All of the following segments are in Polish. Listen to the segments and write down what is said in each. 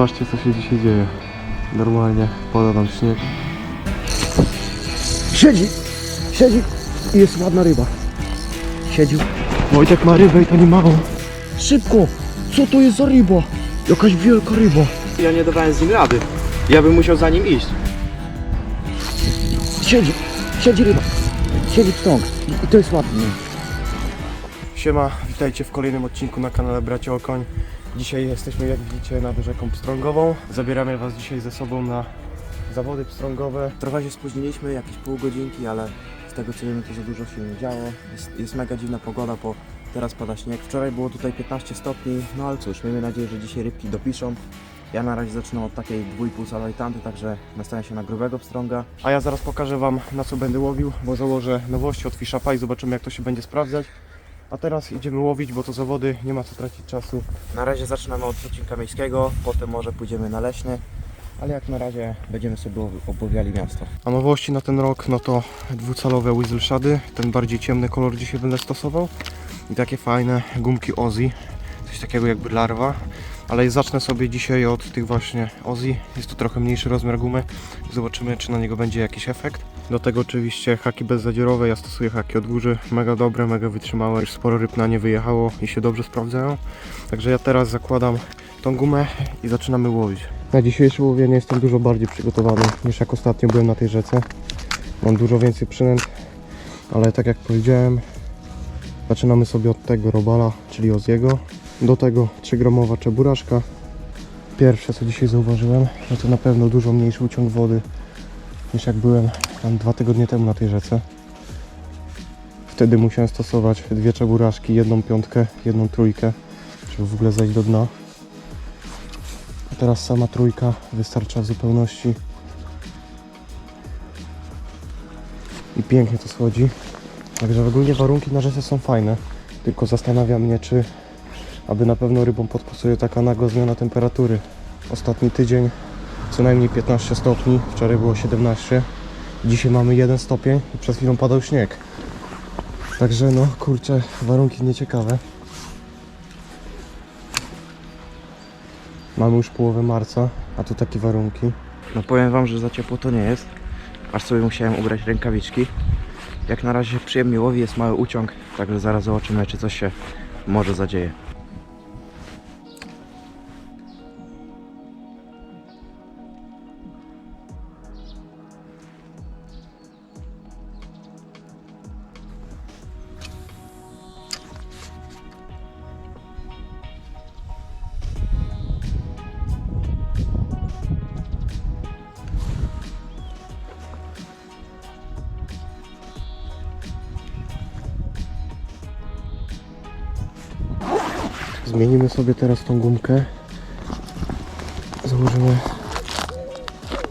Zobaczcie co się dzisiaj dzieje. Normalnie pada tam śnieg. Siedzi! Siedzi! I jest ładna ryba. Siedził. Wojtek ma rybę i to nie małą. Szybko! Co to jest za ryba? Jakaś wielka ryba. Ja nie dawałem z nim rady. Ja bym musiał za nim iść. Siedzi! Siedzi ryba. Siedzi pstąg. I to jest ładnie. Siema, witajcie w kolejnym odcinku na kanale Bracia Okoń. Dzisiaj jesteśmy jak widzicie nad rzeką Pstrągową. Zabieramy Was dzisiaj ze sobą na zawody pstrągowe. Trochę się spóźniliśmy, jakieś pół godzinki, ale z tego co wiemy to za dużo się nie działo. Jest, jest mega dziwna pogoda, bo teraz pada śnieg. Wczoraj było tutaj 15 stopni, no ale cóż, miejmy nadzieję, że dzisiaj rybki dopiszą. Ja na razie zaczynam od takiej 2,5 salajtanty, także nastawiam się na grubego pstrąga. A ja zaraz pokażę Wam na co będę łowił, bo założę nowości od Fishapa i zobaczymy jak to się będzie sprawdzać. A teraz idziemy łowić, bo to zawody, nie ma co tracić czasu. Na razie zaczynamy od odcinka miejskiego, potem może pójdziemy na leśny, ale jak na razie będziemy sobie obawiali miasto. A nowości na ten rok, no to dwucalowe Weasel Shady, ten bardziej ciemny kolor dzisiaj będę stosował i takie fajne gumki Ozzy, coś takiego jakby larwa, ale zacznę sobie dzisiaj od tych właśnie Ozzy, jest to trochę mniejszy rozmiar gumy, zobaczymy czy na niego będzie jakiś efekt. Do tego oczywiście haki bezzadziorowe, ja stosuję haki od górzy, mega dobre, mega wytrzymałe, już sporo ryb na nie wyjechało i się dobrze sprawdzają, także ja teraz zakładam tą gumę i zaczynamy łowić. Na dzisiejsze łowienie jestem dużo bardziej przygotowany niż jak ostatnio byłem na tej rzece. Mam dużo więcej przynęt, ale tak jak powiedziałem, zaczynamy sobie od tego robala, czyli Oziego. Do tego 3-gramowa czeburaszka. Pierwsze co dzisiaj zauważyłem, że to na pewno dużo mniejszy uciąg wody niż jak byłem tam dwa tygodnie temu na tej rzece. Wtedy musiałem stosować dwie czeburaszki, jedną piątkę, jedną trójkę, żeby w ogóle zejść do dna. A teraz sama trójka wystarcza w zupełności. I pięknie to schodzi. Także ogólnie warunki na rzece są fajne. Tylko zastanawia mnie, czy aby na pewno rybom podpasuje taka nagła zmiana temperatury. Ostatni tydzień co najmniej 15 stopni, wczoraj było 17. Dzisiaj mamy 1 stopień i przed chwilą padał śnieg. Także no kurczę, warunki nieciekawe. Mamy już połowę marca, a tu takie warunki. No powiem wam, że za ciepło to nie jest. Aż sobie musiałem ubrać rękawiczki. Jak na razie przyjemnie łowi, jest mały uciąg, także zaraz zobaczymy, czy coś się może zadzieje. Zmienimy sobie teraz tą gumkę. Założymy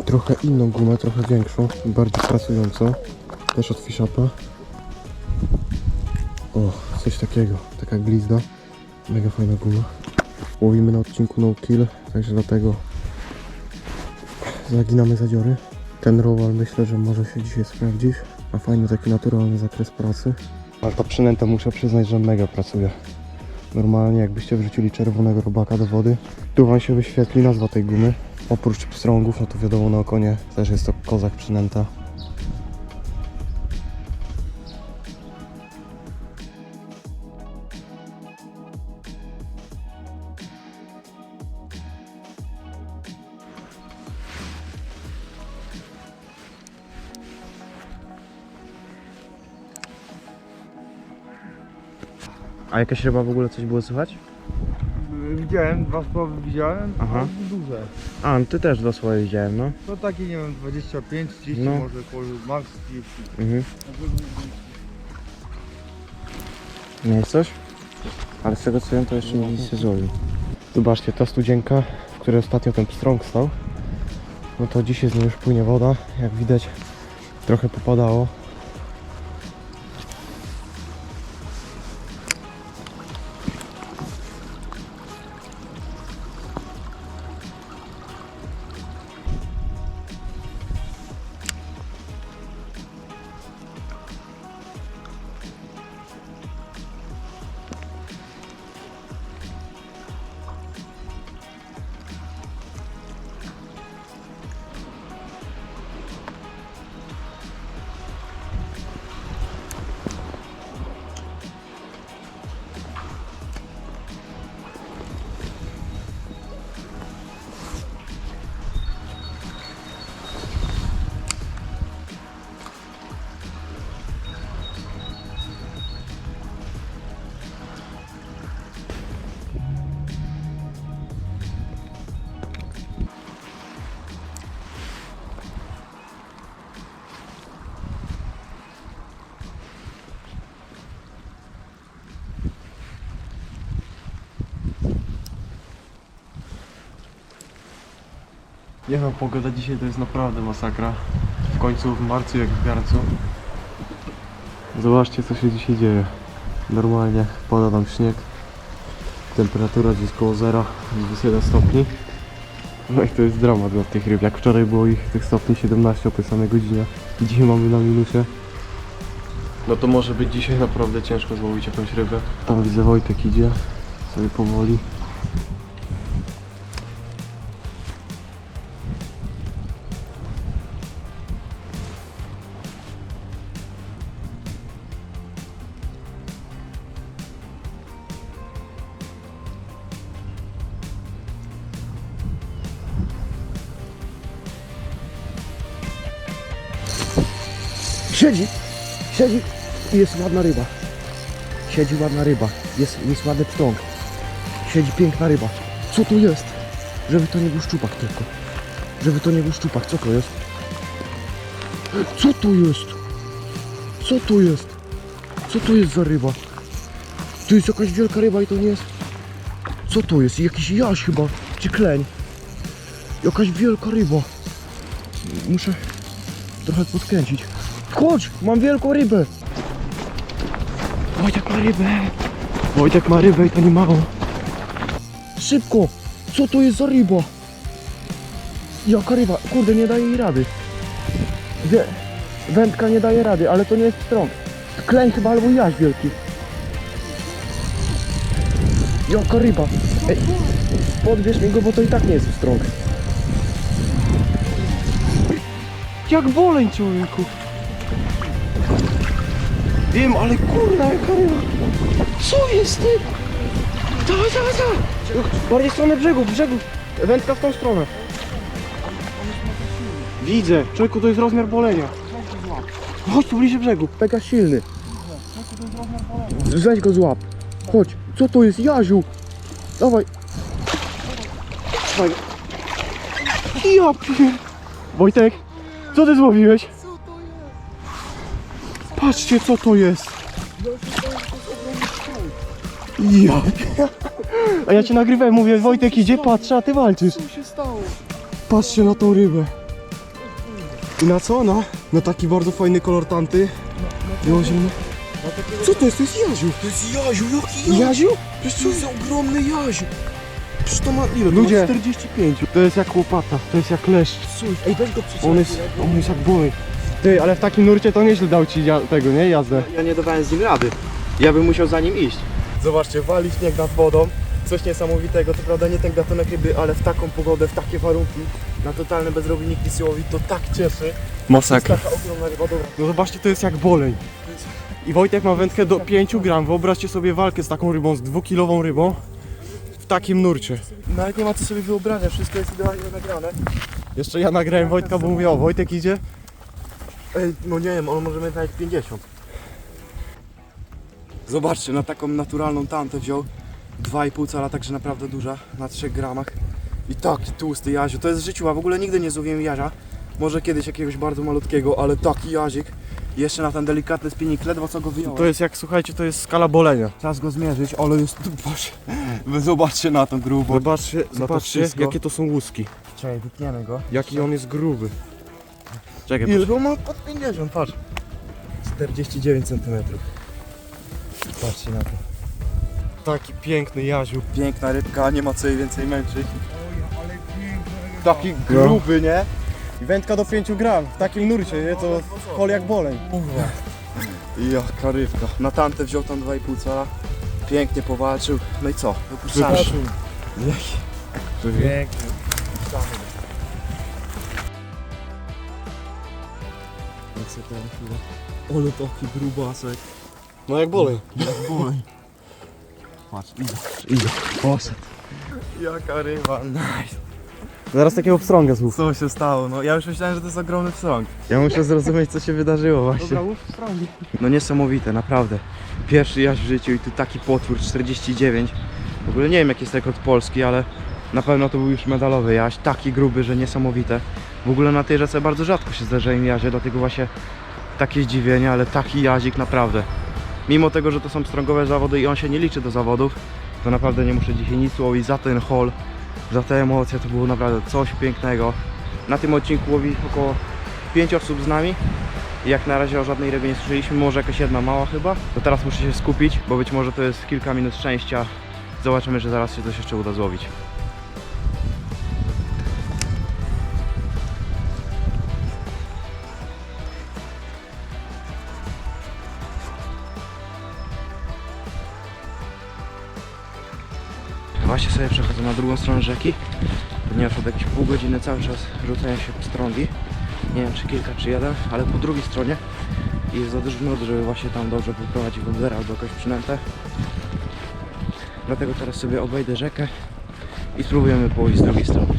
trochę inną gumę, trochę większą, bardziej pracującą. Też od Fishapa. O, coś takiego, taka glizda. Mega fajna guma. Łowimy na odcinku no kill, także dlatego zaginamy zadziory. Ten rowal myślę, że może się dzisiaj sprawdzić. Ma fajny taki naturalny zakres pracy. Ale ta przynęta muszę przyznać, że mega pracuje. Normalnie jakbyście wrzucili czerwonego robaka do wody, tu wam się wyświetli nazwa tej gumy. Oprócz pstrągów, no to wiadomo na okonie też jest to kozak przynęta. A jakaś ryba w ogóle coś było słychać? Widziałem, dwa słowy widziałem, Aha. duże. A, no ty też dosłownie widziałem, no. To takie, nie wiem, 25, 30 No. może, koło max 30. Mhm. Nie jest coś? Ale z tego co wiem, to jeszcze nic się złowił. Zobaczcie, ta studzienka, w której ostatnio ten pstrąg stał, no to dzisiaj z niej już płynie woda. Jak widać, trochę popadało. Nie no, pogoda dzisiaj to jest naprawdę masakra. W końcu w marcu jak w garncu. Zobaczcie co się dzisiaj dzieje. Normalnie pada tam śnieg. Temperatura gdzieś koło zera, gdzieś 1 stopni. No i to jest dramat dla tych ryb. Jak wczoraj było ich tych stopni 17 o tej samej godzinie. i Dzisiaj mamy na minusie. No to może być dzisiaj naprawdę ciężko złowić jakąś rybę. Tam widzę Wojtek idzie sobie powoli. Jest ładna ryba. Siedzi ładna ryba, jest, jest ładny pstrąg. Siedzi piękna ryba. Co to jest? Żeby to nie był szczupak tylko. Żeby to nie był szczupak, co to jest? Co to jest? Co to jest? Co to jest za ryba? To jest jakaś wielka ryba i to nie jest... Co to jest? Jakiś jaś chyba, czy kleń. Jakaś wielka ryba. Muszę trochę podkręcić. Chodź, mam wielką rybę. Wojtek ma rybę. Wojtek ma rybę i to nie małą. Szybko, co to jest za ryba? Jaka ryba? Kurde, nie daje jej rady. Wie, wędka nie daje rady, ale to nie jest strąg. Kleń chyba albo jaś wielki. Jaka ryba? Ej, podbierz mi go, bo to i tak nie jest strąg. Jak boleń człowieku. Wiem, ale kurna, jaka ryba. Co jest ty? Dawaj, dawaj, dawaj. Bardziej w stronę brzegu, brzegu. Wędka w tą stronę. Widzę. Człowieku, to jest rozmiar bolenia. Chodź tu bliżej brzegu. Mega silny. Weź go złap. Chodź. Co to jest? Jaziu. Dawaj. Dawaj. Ja pier... Wojtek, co ty złowiłeś? Patrzcie co to jest. Ja. A ja cię nagrywałem, mówię Wojtek idzie, patrzę, a ty walczysz. Co się stało? Patrzcie na tą rybę. I na co ona? Na taki bardzo fajny kolor zimno. Co to jest? To jest Jaziu. To jest Jaziu, jaki Jaziu? Przecież to jest ogromny Jaziu. Przecież to ma ile? Ludzie. 45. To jest jak łopata, to jest jak leszcz. Ej, weź go. On jest, on jest jak boj. Ty, ale w takim nurcie to nieźle dał ci ja- tego, nie? Jazdę. Ja nie dawałem z nim rady. Ja bym musiał za nim iść. Zobaczcie, wali śnieg nad wodą. Coś niesamowitego, to prawda nie ten gatunek ryby, ale w taką pogodę, w takie warunki, na totalne bezrobię nikt nie łowi, to tak cieszy. Masakra. Taka ogromna ryba, dobra. No zobaczcie, to jest jak boleń. I Wojtek ma wędkę do 5 gram. Wyobraźcie sobie walkę z taką rybą, z dwukilową rybą w takim nurcie. Nawet nie ma co sobie wyobrażać, wszystko jest idealnie nagrane. Jeszcze ja nagrałem Wojtka, bo mówię, o Wojtek idzie. Ej, no nie wiem, on może mieć nawet 50. Zobaczcie, na taką naturalną tantę wziął 2,5 cala, także naprawdę duża, na 3 gramach. I taki tłusty jaziu, to jest życiu, a w ogóle nigdy nie złowiłem jazia. Może kiedyś jakiegoś bardzo malutkiego, ale taki jazik. Jeszcze na ten delikatny spinning, ledwo co go wyjąłem. To jest jak, słuchajcie, to jest skala bolenia. Czas go zmierzyć, ale jest... Boże, wy zobaczcie na tą grubą. Zobaczcie, zobaczcie wszystko. jakie to są łuski. Czekaj, wytniemy go. Jaki on jest gruby. Czekaj, Ile? Bo ma pod 50, patrz. 49 cm. Patrzcie na to. taki piękny Jaziu. Piękna rybka, nie ma co jej więcej męczyć. Taki gruby, nie? I wędka do 5 gram, w takim nurcie, nie? To kol jak boleń. Jaka rybka. Na tantę wziął tam 2,5 cala. Pięknie powalczył. No i co? Wypuszczamy. Pięknie. Jak Ale taki grubasek. No jak boleń. Bolej. Patrz, idę. Idę. Poszedł. Jaka ryba, nice. Zaraz takiego pstrąga złów. Co się stało? No ja już myślałem, że to jest ogromny pstrąg. Ja muszę zrozumieć, co się wydarzyło właśnie. Dobra, łów pstrągi. No niesamowite, naprawdę. Pierwszy jaś w życiu i tu taki potwór 49. W ogóle nie wiem jaki jest rekord Polski, ale na pewno to był już medalowy jaś. Taki gruby, że niesamowite. W ogóle na tej rzece bardzo rzadko się zdarzają jazie, dlatego właśnie takie zdziwienie, ale taki jazik naprawdę. Mimo tego, że to są strągowe zawody i on się nie liczy do zawodów, to naprawdę nie muszę dzisiaj nic łowić za ten hol, za te emocje, to było naprawdę coś pięknego. Na tym odcinku łowi około 5 osób z nami. Jak na razie o żadnej rybie nie słyszeliśmy, może jakaś jedna mała chyba. To teraz muszę się skupić, bo być może to jest kilka minut szczęścia. Zobaczymy, że zaraz się coś jeszcze uda złowić. Drugą stronę rzeki, ponieważ od jakieś pół godziny cały czas rzucają się pstrągi. Nie wiem czy kilka czy jeden, ale po drugiej stronie i jest za duży nurt, żeby właśnie tam dobrze poprowadzić woblera albo jakąś przynętę. Dlatego teraz sobie obejdę rzekę i spróbujemy połowić z drugiej strony.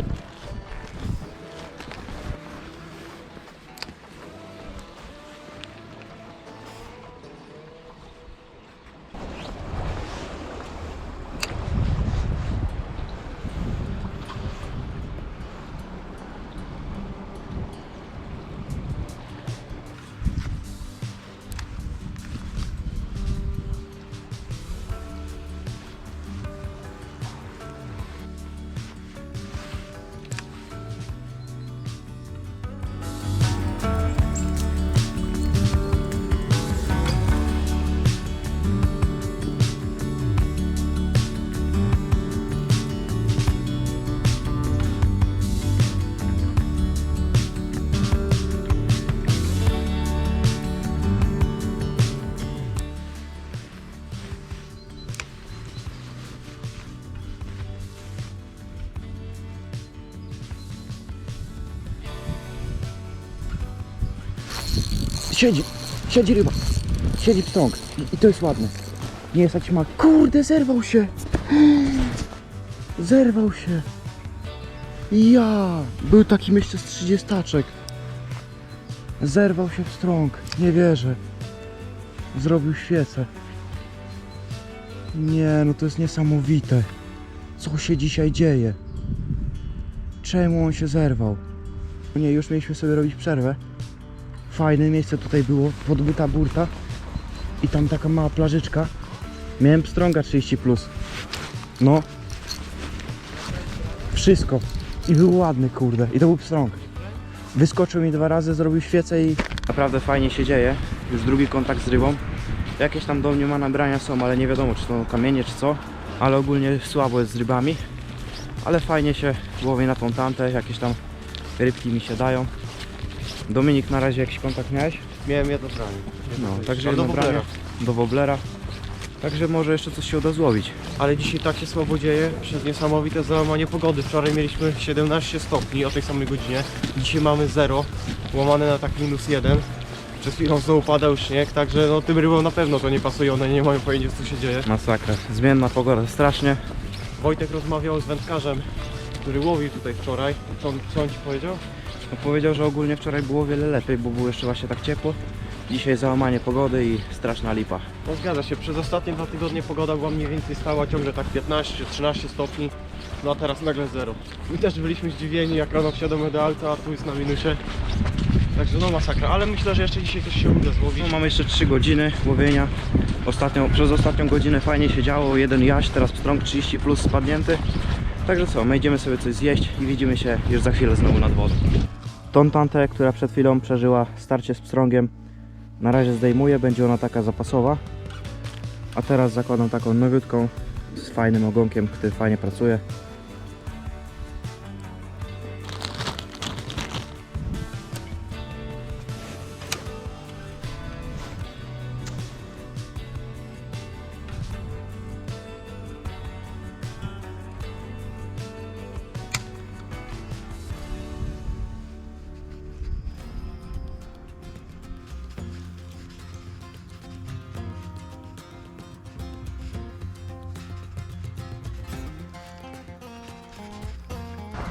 Siedzi, siedzi ryba. Siedzi pstrąg. I, I to jest ładne. Nie jest tak ma. Kurde, zerwał się. Zerwał się. Ja. Był taki myślę z 30 taczek. Zerwał się pstrąg. Nie wierzę. Zrobił świecę. Nie, no to jest niesamowite. Co się dzisiaj dzieje? Czemu on się zerwał? Nie, już mieliśmy sobie robić przerwę. Fajne miejsce tutaj było, podbyta burta i tam taka mała plażyczka. Miałem pstrąga 30 plus. No. Wszystko. I był ładny, kurde. I to był pstrąg. Wyskoczył mi dwa razy, zrobił świecę i Naprawdę fajnie się dzieje. Już drugi kontakt z rybą. Jakieś tam do mnie ma nabrania są, ale nie wiadomo czy to kamienie czy co. Ale ogólnie słabo jest z rybami. Ale fajnie się łowi na tą tantę. Jakieś tam rybki mi się dają. Dominik, na razie jakiś kontakt miałeś? Miałem jedno branie. No, także A do jedno branie woblera. do woblera. Także może jeszcze coś się uda złowić. Ale dzisiaj tak się słabo dzieje przez niesamowite załamanie pogody. Wczoraj mieliśmy 17 stopni o tej samej godzinie. Dzisiaj mamy 0, łamane na tak minus 1. Przez chwilą znowu padał śnieg, także no tym rybom na pewno to nie pasuje, one nie mają pojęcia co się dzieje. Masakra. Zmienna pogoda strasznie. Wojtek rozmawiał z wędkarzem, który łowił tutaj wczoraj. Co co on ci powiedział? No, powiedział, że ogólnie wczoraj było o wiele lepiej, bo było jeszcze właśnie tak ciepło. Dzisiaj załamanie pogody i straszna lipa. No zgadza się, przez ostatnie dwa tygodnie pogoda była mniej więcej stała ciągle tak 15-13 stopni, no a teraz nagle zero. My też byliśmy zdziwieni jak rano wsiadamy do auta, a tu jest na minusie. Także no masakra, ale myślę, że jeszcze dzisiaj coś się uda złowić. No, mamy jeszcze 3 godziny łowienia. Ostatnią, przez ostatnią godzinę fajnie się działo, jeden jaś, teraz pstrąg 30 plus spadnięty. Także co, my idziemy sobie coś zjeść i widzimy się już za chwilę znowu nad wodą. Tą tantę, która przed chwilą przeżyła starcie z pstrągiem, na razie zdejmuję, będzie ona taka zapasowa. A teraz zakładam taką nowiutką z fajnym ogonkiem, który fajnie pracuje.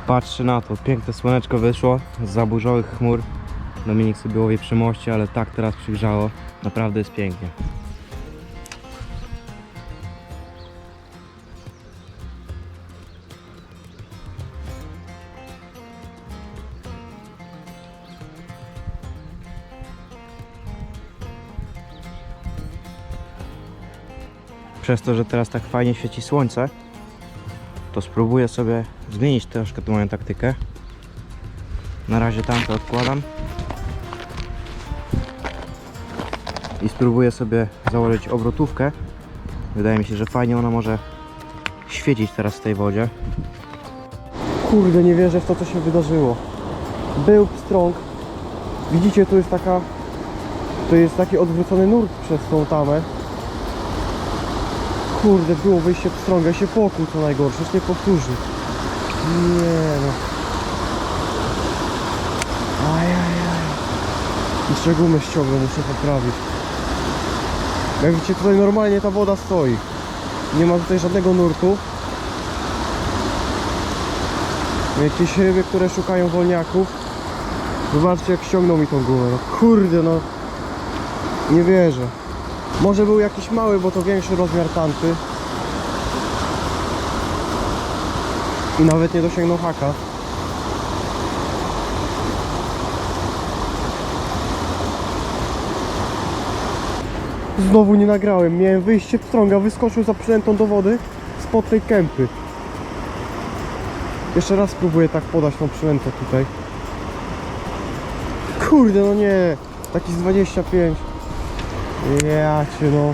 Patrzcie na to, piękne słoneczko wyszło z zaburzonych chmur. Dominik sobie łowi przy moście, ale tak teraz przygrzało. Naprawdę jest pięknie. Przez to, że teraz tak fajnie świeci słońce, to spróbuję sobie zmienić troszkę tą moją taktykę. Na razie tamte odkładam. I spróbuję sobie założyć obrotówkę. Wydaje mi się, że fajnie ona może świecić teraz w tej wodzie. Kurde, nie wierzę w to, co się wydarzyło. Był pstrąg. Widzicie, tu jest taka... To jest taki odwrócony nurt przez tą tamę. Kurde, było wyjście pstrąga. Się pokój co najgorsze, już nie powtórzy. Nie no. Ajajaj. Jeszcze gumę ściągnę, muszę poprawić. Jak widzicie, tutaj normalnie ta woda stoi. Nie ma tutaj żadnego nurtu. Jakieś ryby, które szukają wolniaków. Zobaczcie jak ściągnął mi tą gumę. No kurde no. Nie wierzę. Może był jakiś mały, bo to większy rozmiar tanty. I nawet nie dosięgnął haka. Znowu nie nagrałem. Miałem wyjście pstrąga, wyskoczył za przynętą do wody spod tej kępy. Jeszcze raz spróbuję tak podać tą przynętę tutaj. Kurde, no nie. Taki z 25. Ja cię no.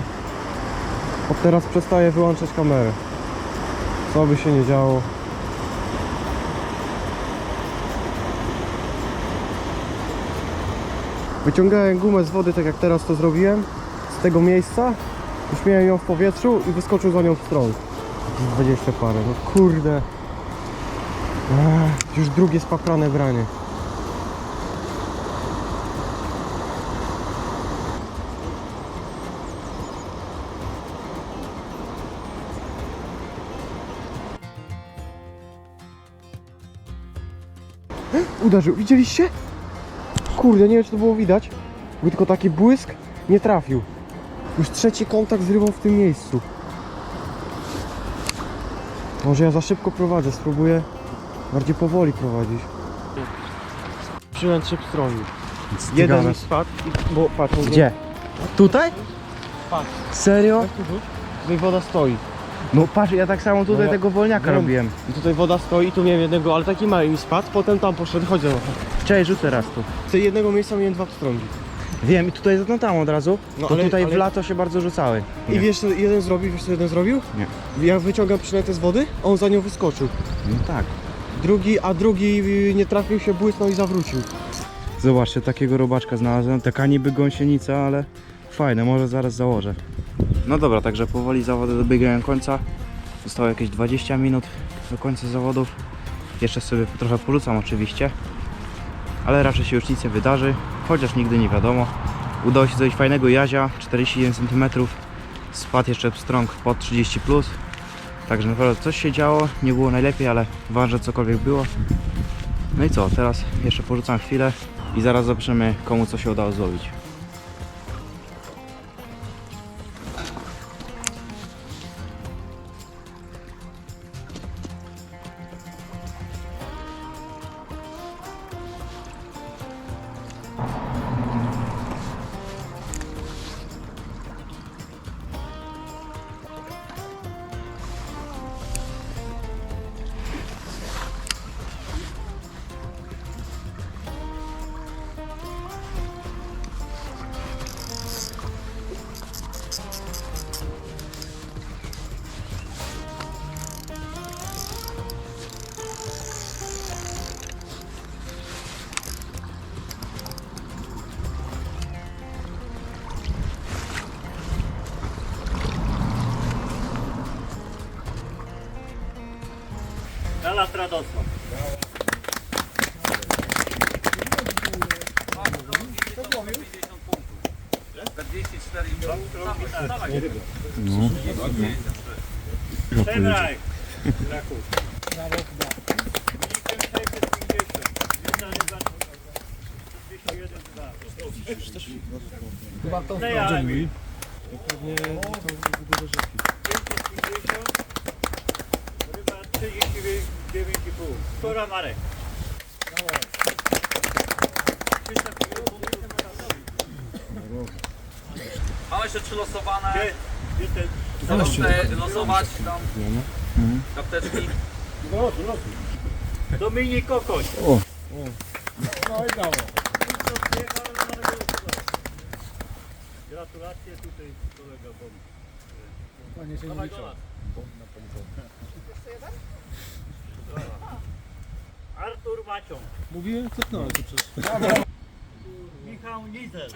Od teraz przestaję wyłączać kamerę. Co by się nie działo. Wyciągałem gumę z wody, tak jak teraz to zrobiłem. Z tego miejsca. Już miałem ją w powietrzu i wyskoczył za nią w stronę. Jakieś 20 parę. No kurde. Ech, już drugie spaprane branie. Uderzył, widzieliście? Kurde, nie wiem czy to było widać. Był tylko taki błysk, nie trafił. Już trzeci kontakt z rybą w tym miejscu. Może ja za szybko prowadzę, spróbuję bardziej powoli prowadzić. Przynęt się pstroni. Jeden mi spadł, i, bo patrz, Gdzie? Tutaj? Patrz. Serio? Weź tu rzuć. Tutaj woda stoi. No patrz, ja tak samo tutaj No tego wolniaka wiem. robiłem. I tutaj woda stoi, tu miałem jednego, ale taki mały mi spadł, potem tam poszedł, chodź ze mną. Cześć, rzucę raz tu. Z tej jednego miejsca miałem dwa pstrągi. Wiem, i tutaj tam od razu, No, to ale- tutaj w ale- lato się bardzo rzucały. I Nie. wiesz co jeden zrobił, wiesz co jeden zrobił? Nie. Ja wyciągam przynętę z wody, a on za nią wyskoczył. No tak. Drugi, a drugi y, nie trafił się, błysnął i zawrócił. Zobaczcie, takiego robaczka znalazłem. Taka niby gąsienica, ale fajne, może zaraz założę. No dobra, także powoli zawody dobiegają końca. Zostało jakieś 20 minut do końca zawodów. Jeszcze sobie trochę porzucam oczywiście. Ale raczej się już nic nie wydarzy, chociaż nigdy nie wiadomo. Udało się zrobić fajnego jazia, 41 cm. Spadł jeszcze pstrąg pod 30+. Plus. Także naprawdę coś się działo, nie było najlepiej, ale ważne, cokolwiek było. No i co, teraz jeszcze porzucam chwilę i zaraz zobaczymy komu co się udało złowić. Dala Stradosław. Przebraj. Kraków. Wynikiem 650. Jedna ryba 201 dwa. Zajajmy. 550. Ryba 39,5. Która Marek? Mamy jeszcze trzy losowane. Możemy losować tam kapteczki. Dominik Kokoś. Gratulacje tutaj kolega pomógł. Panie się nie liczą. gola. Artur Macią. Mówiłem, cofnąłem się przecież. Michał Nizel.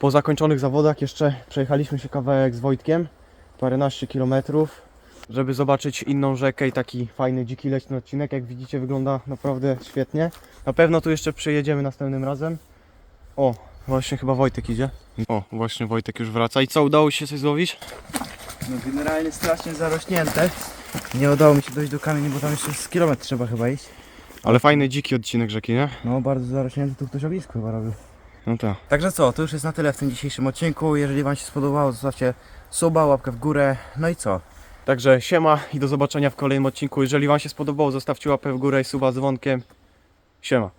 Po zakończonych zawodach jeszcze przejechaliśmy się kawałek z Wojtkiem, paręnaście kilometrów, żeby zobaczyć inną rzekę i taki fajny, dziki leśny odcinek. Jak widzicie wygląda naprawdę świetnie. Na pewno tu jeszcze przyjedziemy następnym razem. O, właśnie chyba Wojtek idzie. O, właśnie Wojtek już wraca. I co, udało się coś złowić? No generalnie strasznie zarośnięte. Nie udało mi się dojść do kamieni, bo tam jeszcze z kilometr trzeba chyba iść. Ale fajny, dziki odcinek rzeki, nie? No bardzo zarośnięty, tu ktoś ognisko chyba robił. No tak. Także co, to już jest na tyle w tym dzisiejszym odcinku. Jeżeli Wam się spodobało, zostawcie suba, łapkę w górę. No i co? Także siema i do zobaczenia w kolejnym odcinku. Jeżeli Wam się spodobało, zostawcie łapę w górę i suba z dzwonkiem. Siema.